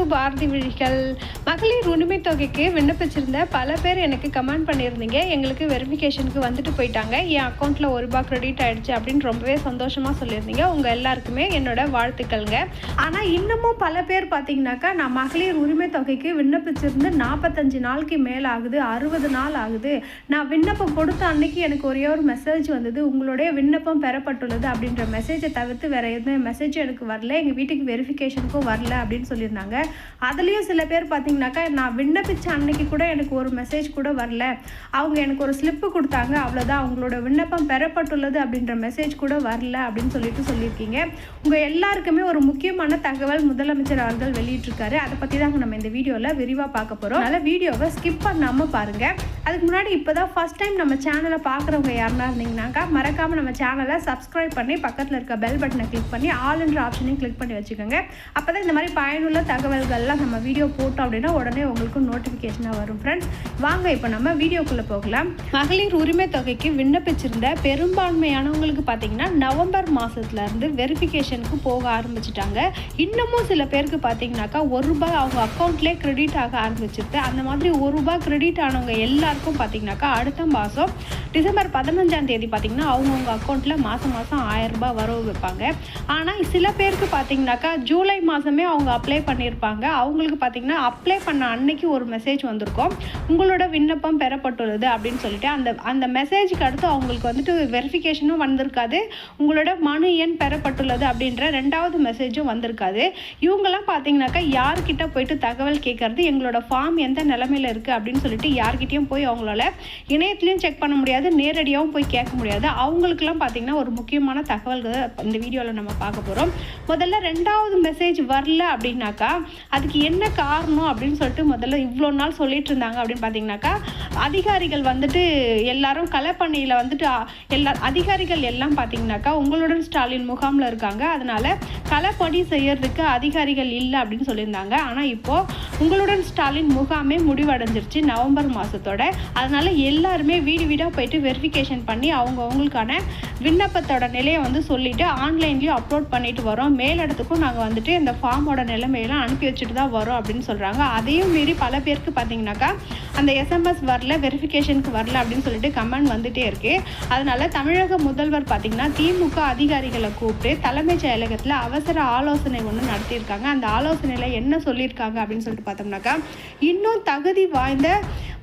To Bharathi விழிகள். மகளிர் உரிமை தொகைக்கு விண்ணப்பிச்சிருந்த பல பேர் எனக்கு கமெண்ட் பண்ணியிருந்தீங்க. எங்களுக்கு வெரிஃபிகேஷனுக்கு வந்துட்டு போயிட்டாங்க. என் அக்கௌண்ட்டில் ஒரு ரூபா கிரெடிட் ஆகிடுச்சு அப்படின்னு ரொம்பவே சந்தோஷமாக சொல்லியிருந்தீங்க. உங்கள் எல்லாருக்குமே என்னோட வாழ்த்துக்கள்ங்க. ஆனால் இன்னமும் பல பேர் பார்த்தீங்கன்னாக்கா நான் மகளிர் உரிமை தொகைக்கு விண்ணப்பிச்சிருந்து நாற்பத்தஞ்சு நாளைக்கு மேலே ஆகுது அறுபது நாள் ஆகுது. நான் விண்ணப்பம் கொடுத்த அன்னைக்கு எனக்கு ஒரே ஒரு மெசேஜ் வந்தது. உங்களுடைய விண்ணப்பம் பெறப்பட்டுள்ளது அப்படின்ற மெசேஜை தவிர்த்து வேறு எதுவும் மெசேஜ் எனக்கு வரல. எங்கள் வீட்டுக்கு வெரிஃபிகேஷனுக்கும் வரல அப்படின்னு சொல்லியிருந்தாங்க. அதுலேயும் சில பேர் பார்த்தீங்கன்னாக்கா நான் விண்ணப்பிச்ச அன்னைக்கு கூட எனக்கு ஒரு மெசேஜ் கூட வரல. அவங்க எனக்கு ஒரு ஸ்லிப்பு கொடுத்தாங்க அவ்வளோதான் அவங்களோட விண்ணப்பம் பெறப்பட்டுள்ளது அப்படின்ற மெசேஜ் கூட வரல அப்படின்னு சொல்லிட்டு சொல்லியிருக்கீங்க. உங்கள் எல்லாருக்குமே ஒரு முக்கியமான தகவல் முதலமைச்சர் அவர்கள் வெளியிட்டிருக்காரு. அதை பற்றி தாங்க நம்ம இந்த வீடியோவில் விரிவாக பார்க்க போகிறோம் அதனால் வீடியோவை ஸ்கிப் பண்ணாமல் பாருங்கள் அதுக்கு முன்னாடி இப்போ தான் ஃபஸ்ட் டைம் நம்ம சேனலை பார்க்குறவங்க யாருனா இருந்தீங்கன்னாக்கா மறக்காமல் நம்ம சேனலை சப்ஸ்கிரைப் பண்ணி பக்கத்தில் இருக்க பெல் பட்டனை கிளிக் பண்ணி ஆல்ன்ற ஆப்ஷனையும் கிளிக் பண்ணி வச்சுக்கோங்க. அப்போ தான் இந்த மாதிரி பயனுள்ள தகவல்கள்லாம் நம்ம வீடியோ போட்டோம் அப்படின்னா உடனே உங்களுக்கு நோட்டிஃபிகேஷனாக வரும் ஃப்ரெண்ட்ஸ் வாங்க இப்போ நம்ம வீடியோக்குள்ளே போகலாம். மகளிர் உரிமை தொகைக்கு விண்ணப்பிச்சிருந்த பெரும்பான்மையானவங்களுக்கு பார்த்தீங்கன்னா நவம்பர் மாதத்துலேருந்து வெரிஃபிகேஷனுக்கு போக ஆரம்பிச்சிட்டாங்க. இன்னமும் சில பேருக்கு பார்த்தீங்கன்னாக்கா ஒரு ரூபாய் அவங்க அக்கௌண்ட்லேயே கிரெடிட் ஆக ஆரம்பிச்சிருக்கு. அந்த மாதிரி ஒரு ரூபாய் கிரெடிட் ஆனவங்க எல்லா எல்லாருக்கும் பார்த்தீங்கன்னாக்கா. அடுத்த மாதம் டிசம்பர் பதினஞ்சாம் தேதி பார்த்தீங்கன்னா அவங்கவுங்க அக்கௌண்ட்டில் மாதம் மாதம் ஆயிரம் ரூபாய் வரவு வைப்பாங்க. ஆனால் சில பேருக்கு பார்த்தீங்கன்னாக்கா ஜூலை மாதமே அவங்க அப்ளை பண்ணியிருப்பாங்க. அவங்களுக்கு பார்த்தீங்கன்னா அப்ளை பண்ண அன்னைக்கு ஒரு மெசேஜ் வந்திருக்கும். உங்களோட விண்ணப்பம் பெறப்பட்டுள்ளது அப்படின்னு சொல்லிட்டு அந்த அந்த மெசேஜுக்கு அடுத்து அவங்களுக்கு வந்துட்டு வெரிஃபிகேஷனும் வந்திருக்காது. உங்களோட மனு எண் பெறப்பட்டுள்ளது அப்படின்ற ரெண்டாவது மெசேஜும் வந்திருக்காது. இவங்கெல்லாம் பார்த்தீங்கன்னாக்கா யார்கிட்ட போயிட்டு தகவல் கேட்கறது எங்களோட ஃபார்ம் எந்த நிலமையில இருக்குது அப்படின்னு சொல்லிட்டு யார்கிட்டேயும் போய் போய் அவங்களால இணையத்துலேயும் செக் பண்ண முடியாது நேரடியாகவும் போய் கேட்க முடியாது. அவங்களுக்குலாம் பார்த்தீங்கன்னா ஒரு முக்கியமான தகவல்கள் இந்த வீடியோவில் நம்ம பார்க்க போகிறோம் முதல்ல ரெண்டாவது மெசேஜ் வரல அப்படின்னாக்கா அதுக்கு என்ன காரணம் அப்படின்னு சொல்லிட்டு முதல்ல இவ்வளோ நாள் சொல்லிட்டு இருந்தாங்க அப்படின்னு பார்த்தீங்கன்னாக்கா அதிகாரிகள் வந்துட்டு எல்லாரும் களப்பணியில் வந்துட்டு எல்லா அதிகாரிகள் எல்லாம் பார்த்தீங்கன்னாக்கா உங்களுடன் ஸ்டாலின் முகாமில் இருக்காங்க. அதனால களப்பணி செய்யறதுக்கு அதிகாரிகள் இல்லை அப்படின்னு சொல்லியிருந்தாங்க. ஆனால் இப்போது உங்களுடன் ஸ்டாலின் முகாமே முடிவடைஞ்சிருச்சு. நவம்பர் மாதத்தோட அதனால் எல்லாருமே வீடு வீடாக போயிட்டு வெரிஃபிகேஷன் பண்ணி அவங்க அவங்களுக்கான விண்ணப்பத்தோட நிலையை வந்து சொல்லிவிட்டு ஆன்லைன்லேயும் அப்லோட் பண்ணிட்டு வரோம். மேலிடத்துக்கும் நாங்கள் வந்துட்டு இந்த ஃபார்மோட நிலைமையெல்லாம் அனுப்பி வச்சுட்டு தான் வரோம் அப்படின்னு சொல்கிறாங்க அதையும் மீறி பல பேருக்கு பார்த்தீங்கன்னாக்கா அந்த எஸ்எம்எஸ் வரல வெரிஃபிகேஷனுக்கு வரல அப்படின்னு சொல்லிட்டு கமெண்ட் வந்துட்டே இருக்குது அதனால் தமிழக முதல்வர் பார்த்திங்கன்னா திமுக அதிகாரிகளை கூப்பிட்டு தலைமைச் செயலகத்தில் அவசர ஆலோசனை ஒன்று நடத்தியிருக்காங்க. அந்த ஆலோசனையில் என்ன சொல்லியிருக்காங்க அப்படின்னு சொல்லிட்டு பார்த்தோம்னாக்கா இன்னும் தகுதி வாய்ந்த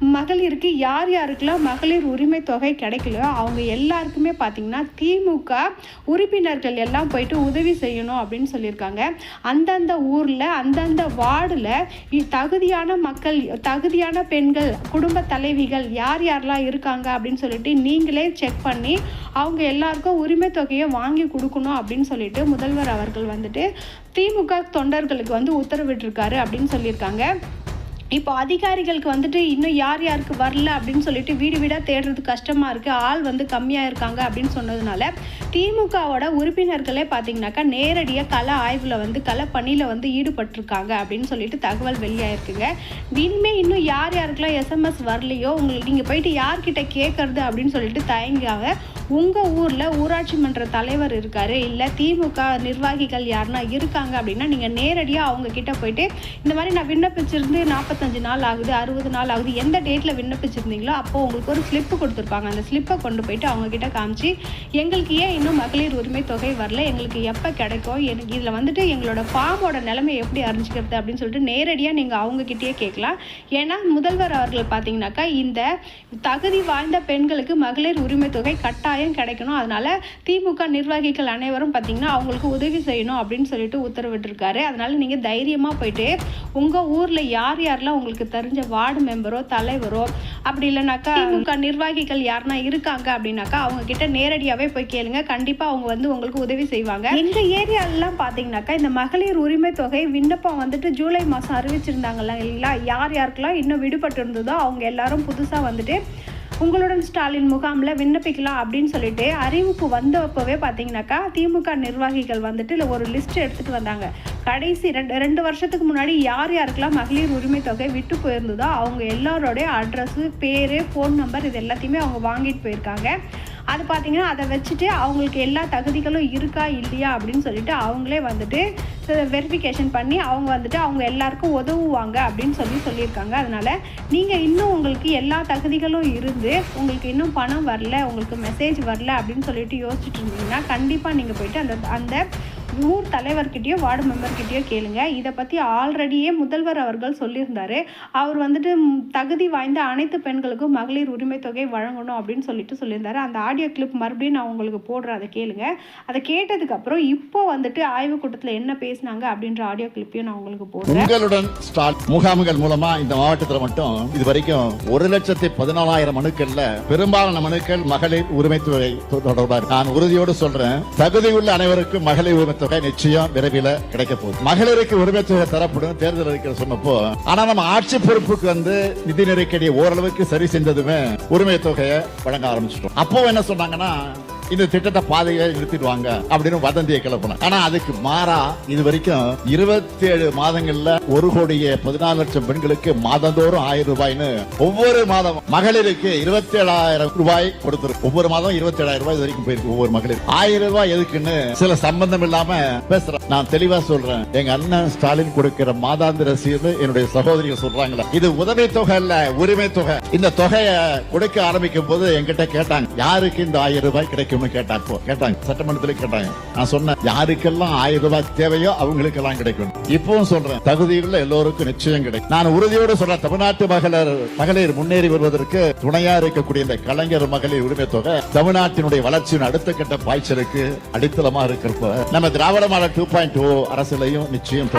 மகளிருக்கு யார் யாருக்கெல்லாம் மகளிர் உரிமை தொகை கிடைக்கலையோ அவங்க எல்லாருக்குமே பார்த்திங்கன்னா திமுக உறுப்பினர்கள் எல்லாம் போயிட்டு உதவி செய்யணும் அப்படின்னு சொல்லியிருக்காங்க. அந்தந்த ஊரில் அந்தந்த வார்டில் தகுதியான மக்கள் தகுதியான பெண்கள் குடும்ப தலைவிகள் யார் யாரெல்லாம் இருக்காங்க அப்படின்னு சொல்லிட்டு நீங்களே செக் பண்ணி அவங்க எல்லாருக்கும் உரிமை தொகையை வாங்கி கொடுக்கணும் அப்படின்னு சொல்லிட்டு முதல்வர் அவர்கள் வந்துட்டு திமுக தொண்டர்களுக்கு வந்து உத்தரவிட்டிருக்காரு அப்படின்னு சொல்லியிருக்காங்க. இப்போ அதிகாரிகளுக்கு வந்துட்டு இன்னும் யார் யாருக்கு வரல அப்படின்னு சொல்லிட்டு வீடு வீடாக தேடுறது கஷ்டமாக இருக்குது ஆள் வந்து கம்மியாக இருக்காங்க அப்படின்னு சொன்னதுனால திமுகவோட உறுப்பினர்களே பார்த்தீங்கன்னாக்கா நேரடியாக கள ஆய்வில் வந்து கள பணியில் வந்து ஈடுபட்டிருக்காங்க அப்படின்னு சொல்லிட்டு தகவல் வெளியாயிருக்குங்க. இனிமே இன்னும் யார் யாருக்கெல்லாம் எஸ்எம்எஸ் வரலையோ உங்களுக்கு நீங்கள் போயிட்டு யார்கிட்ட கேட்கறது அப்படின்னு சொல்லிட்டு தயங்காங்க உங்கள் ஊரில் ஊராட்சி மன்ற தலைவர் இருக்காரு இல்லை திமுக நிர்வாகிகள் யாருன்னா இருக்காங்க அப்படின்னா நீங்கள் நேரடியாக அவங்கக்கிட்ட போயிட்டு இந்த மாதிரி நான் விண்ணப்பிச்சிருந்து நாற்பத்தஞ்சு நாள் ஆகுது அறுபது நாள் ஆகுது எந்த டேட்டில் விண்ணப்பிச்சிருந்தீங்களோ அப்போது உங்களுக்கு ஒரு ஸ்லிப்பு கொடுத்துருப்பாங்க. அந்த ஸ்லிப்பை கொண்டு போயிட்டு அவங்க கிட்ட காமிச்சு எங்களுக்கு ஏன் இன்னும் மகளிர் உரிமை தொகை வரல எங்களுக்கு எப்போ கிடைக்கும் எனக்கு இதில் வந்துட்டு எங்களோட ஃபார்மோட நிலைமை எப்படி அறிஞ்சிக்கிறது அப்படின்னு சொல்லிட்டு நேரடியாக நீங்கள் அவங்கக்கிட்டேயே கேட்கலாம். ஏன்னா முதல்வர் அவர்கள் பார்த்தீங்கன்னாக்கா இந்த தகுதி வாய்ந்த பெண்களுக்கு மகளிர் உரிமை தொகை கட்டாயம் கிடைக்கணும். அதனால திமுக நிர்வாகிகள் அனைவரும் பார்த்தீங்கன்னா அவங்களுக்கு உதவி செய்யணும் அப்படின்னு சொல்லிட்டு உத்தரவிட்டிருக்காரு. அதனால் நீங்கள் தைரியமாக போயிட்டு உங்கள் ஊரில் யார் யாரெல்லாம் உங்களுக்கு தெரிஞ்ச வார்டு மெம்பரோ தலைவரோ அப்படி இல்லைனாக்கா திமுக நிர்வாகிகள் யாருன்னா இருக்காங்க அப்படின்னாக்கா அவங்க கிட்ட நேரடியாகவே போய் கேளுங்க. கண்டிப்பாக அவங்க வந்து உங்களுக்கு உதவி செய்வாங்க. எங்கள் ஏரியாலலாம் பார்த்தீங்கன்னாக்கா இந்த மகளிர் உரிமை தொகை விண்ணப்பம் வந்துட்டு ஜூலை மாதம் அறிவிச்சிருந்தாங்கல்ல இல்லைங்களா? யார் யாருக்கெல்லாம் இன்னும் விடுபட்டு இருந்ததோ அவங்க எல்லாரும் புதுசாக வந்துட்டு உங்களுடன் ஸ்டாலின் முகாமில் விண்ணப்பிக்கலாம் அப்படின்னு சொல்லிட்டு அறிவிப்பு வந்தப்பவே பார்த்தீங்கன்னாக்கா திமுக நிர்வாகிகள் வந்துட்டு இல்லை ஒரு லிஸ்ட் எடுத்துகிட்டு வந்தாங்க. கடைசி ரெண்டு ரெண்டு வருஷத்துக்கு முன்னாடி யார் யாருக்கெல்லாம் மகளிர் உரிமை தொகை விட்டு போயிருந்ததோ அவங்க எல்லாரோடைய அட்ரஸு பேர் ஃபோன் நம்பர் இது எல்லாத்தையுமே அவங்க வாங்கிட்டு போயிருக்காங்க. அது பார்த்தீங்கன்னா அதை வச்சுட்டு அவங்களுக்கு எல்லா தகுதிகளும் இருக்கா இல்லையா அப்படின்னு சொல்லிட்டு அவங்களே வந்துட்டு வெரிஃபிகேஷன் பண்ணி அவங்க வந்துட்டு அவங்க எல்லாருக்கும் உதவுவாங்க அப்படின்னு சொல்லி சொல்லியிருக்காங்க. அதனால் நீங்கள் இன்னும் உங்களுக்கு எல்லா தகுதிகளும் இருந்து உங்களுக்கு இன்னும் பணம் வரல உங்களுக்கு மெசேஜ் வரல அப்படின்னு சொல்லிட்டு யோசிச்சுட்டு இருந்தீங்கன்னா கண்டிப்பாக நீங்கள் போயிட்டு அந்த அந்த ஊர் தலைவர்கிட்டயோ வார்டு மெம்பர்கிட்டயோ கேளுங்க. இதை பற்றி ஆல்ரெடியே முதல்வர் அவர்கள் சொல்லியிருந்தார். அவர் வந்துட்டு தகுதி வாய்ந்த அனைத்து பெண்களுக்கும் மகளிர் உரிமை தொகை வழங்கணும் அப்படின்னு சொல்லிட்டு சொல்லியிருந்தாரு. அந்த ஆடியோ கிளிப் மறுபடியும் நான் உங்களுக்கு போடுறேன். அதை கேளுங்க. அதை கேட்டதுக்கப்புறம் இப்போ வந்துட்டு ஆய்வுக் கூட்டத்தில் என்ன பேசினாங்க அப்படின்ற ஆடியோ கிளிப்பையும் நான் உங்களுக்கு போடுறேன். உங்களுடன் ஸ்டார்ட் முகாம்கள் மூலமா இந்த மாவட்டத்தில் மட்டும் இது வரைக்கும் ஒரு லட்சத்தி பதினாலாயிரம் மனுக்கள்ல பெரும்பாலான மனுக்கள் மகளிர் உரிமை தொகை தொடர்பாக. நான் உறுதியோடு சொல்றேன். தகுதியுள்ள அனைவருக்கும் மகளிர் உரிமை தொகை நிச்சயம் விரைவில் கிடைக்க போகுது. மகளிருக்கு உரிமை தொகை தரப்படும். தேர்தல் அறிக்கை சொன்னப்போ ஆனா நம்ம ஆட்சி பொறுப்புக்கு வந்து நிதி நெருக்கடியை ஓரளவுக்கு சரி செஞ்சதுமே உரிமை தொகையை வழங்க ஆரம்பிச்சிட்டோம். அப்போ என்ன சொன்னாங்கன்னா இந்த திட்டத்தை பாதையை நிறுத்திடுவாங்க அப்படின்னு வதந்தியை கிளப்பின ஆனா அதுக்கு மாறா இது வரைக்கும் இருபத்தி ஏழு மாதங்கள்ல ஒரு கோடியே பதினாலு லட்சம் பெண்களுக்கு மாதந்தோறும் ஆயிரம் ரூபாய்னு ஒவ்வொரு மாதம் மகளிருக்கு இருபத்தி ஏழாயிரம் ரூபாய் கொடுத்திருக்கு ஒவ்வொரு மாதம் இருபத்தி ஏழாயிரம் ரூபாய் இது வரைக்கும் போயிருக்கு ஒவ்வொரு மகளிர். ஆயிரம் ரூபாய் எதுக்குன்னு சில சம்பந்தம் இல்லாம பேசுறேன். நான் தெளிவா சொல்றேன். எங்க அண்ணன் ஸ்டாலின் கொடுக்கிற மாதாந்திர சீர்னு என்னுடைய சகோதரிகள் சொல்றாங்களா இது உதவி தொகை இல்ல உரிமை தொகை. இந்த தொகையை கொடுக்க ஆரம்பிக்கும் போது என்கிட்ட கேட்டாங்க யாருக்கு இந்த ஆயிரம் ரூபாய் கிடைக்கும்? கிடைக்கும்னு கேட்டாங்க கேட்டாங்க. சட்டமன்றத்துல கேட்டாங்க. நான் சொன்னேன் யாருக்கெல்லாம் ஆயிரம் ரூபாய் தேவையோ அவங்களுக்கு எல்லாம் கிடைக்கும். இப்பவும் சொல்றேன் தகுதியுள்ள எல்லோருக்கும் நிச்சயம் கிடைக்கும். நான் உறுதியோடு சொல்றேன் தமிழ்நாட்டு மகளிர் மகளிர் முன்னேறி வருவதற்கு துணையா இருக்கக்கூடிய இந்த கலைஞர் மகளிர் உரிமை தொகை தமிழ்நாட்டினுடைய வளர்ச்சியின் அடுத்த கட்ட பாய்ச்சலுக்கு அடித்தளமா இருக்கிறப்ப நம்ம Dravida model two point O அரசியலையும் நிச்சயம்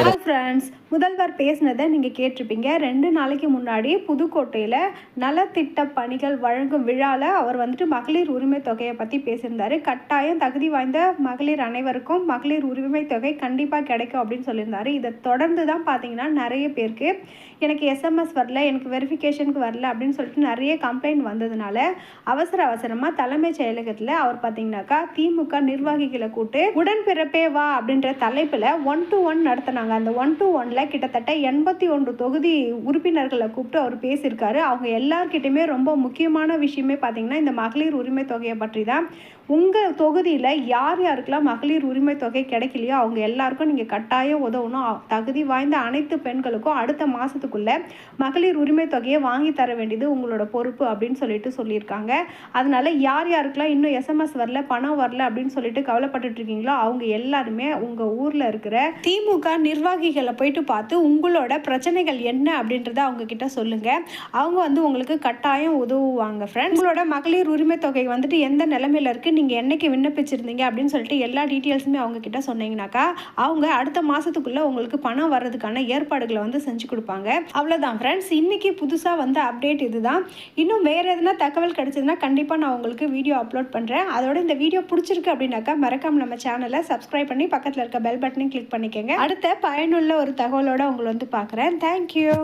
முதல்வர் பேசினதை நீங்கள் கேட்டிருப்பீங்க. ரெண்டு நாளைக்கு முன்னாடி புதுக்கோட்டையில் நலத்திட்ட பணிகள் வழங்கும் விழாவில் அவர் வந்துட்டு மகளிர் உரிமை தொகையை பற்றி பேசியிருந்தாரு. கட்டாயம் தகுதி வாய்ந்த மகளிர் அனைவருக்கும் மகளிர் உரிமை தொகை கண்டிப்பாக கிடைக்கும் அப்படின்னு சொல்லியிருந்தார். இதை தொடர்ந்து தான் பார்த்தீங்கன்னா நிறைய பேருக்கு எனக்கு எஸ்எம்எஸ் வரல எனக்கு வெரிஃபிகேஷனுக்கு வரல அப்படின்னு சொல்லிட்டு நிறைய கம்ப்ளைண்ட் வந்ததுனால அவசர அவசரமாக தலைமைச் செயலகத்தில் அவர் பார்த்தீங்கன்னாக்கா திமுக நிர்வாகிகளை கூட்டு உடன்பிறப்பே வா அப்படின்ற தலைப்பில் ஒன் டு ஒன் நடத்தினாங்க. அந்த ஒன் டு ஒன்ல கிட்டத்தட்ட எண்பத்தி ஒன்று தொகுதி உறுப்பினர்களை கூப்பிட்டு அவர் பேசியிருக்காரு. அவங்க எல்லார்கிட்டையுமே ரொம்ப முக்கியமான விஷயமே பார்த்தீங்கன்னா இந்த மகளிர் உரிமை தொகையை பற்றி தான் உங்கள் தொகுதியில் யார் யாருக்கெல்லாம் மகளிர் உரிமை தொகை கிடைக்கலையோ அவங்க எல்லாருக்கும் நீங்கள் கட்டாயம் உதவணும். தகுதி வாய்ந்த அனைத்து பெண்களுக்கும் அடுத்த மாதத்துக்குள்ளே மகளிர் உரிமை தொகையை வாங்கி தர வேண்டியது உங்களோட பொறுப்பு அப்படின்னு சொல்லிட்டு சொல்லியிருக்காங்க. அதனால் யார் யாருக்கெல்லாம் இன்னும் எஸ்எம்எஸ் வரல பணம் வரல அப்படின்னு சொல்லிட்டு கவலைப்பட்டுட்டு இருக்கீங்களோ அவங்க எல்லாருமே உங்கள் ஊரில் இருக்கிற திமுக நிர்வாகிகளை போயிட்டு பார்த்து உங்களோட பிரச்சனைகள் என்ன அப்படின்றத அவங்க கிட்ட சொல்லுங்க. அவங்க வந்து உங்களுக்கு கட்டாயம் உதவுவாங்க ஃப்ரெண்ட்ஸ் உங்களோட மகளிர் உரிமை தொகை வந்துட்டு எந்த நிலைமையில இருக்கு? நீங்கள் என்னைக்கு விண்ணப்பிச்சிருந்தீங்க அப்படின்னு சொல்லிட்டு எல்லா டீட்டெயில்ஸுமே அவங்க கிட்ட சொன்னீங்கன்னாக்கா அவங்க அடுத்த மாதத்துக்குள்ளே உங்களுக்கு பணம் வர்றதுக்கான ஏற்பாடுகளை வந்து செஞ்சு கொடுப்பாங்க. அவ்வளோதான் ஃப்ரெண்ட்ஸ் இன்றைக்கி புதுசாக வந்த அப்டேட் இதுதான். இன்னும் வேறு எதுனா தகவல் கிடச்சதுன்னா கண்டிப்பாக நான் உங்களுக்கு வீடியோ அப்லோட் பண்ணுறேன் அதோட இந்த வீடியோ பிடிச்சிருக்கு அப்படின்னாக்கா மறக்காம நம்ம சேனலை சப்ஸ்கிரைப் பண்ணி பக்கத்தில் இருக்க பெல் பட்டனையும் கிளிக் பண்ணிக்கோங்க. அடுத்த பயனுள்ள ஒரு தகவலோட உங்களை வந்து பார்க்குறேன். தேங்க்யூ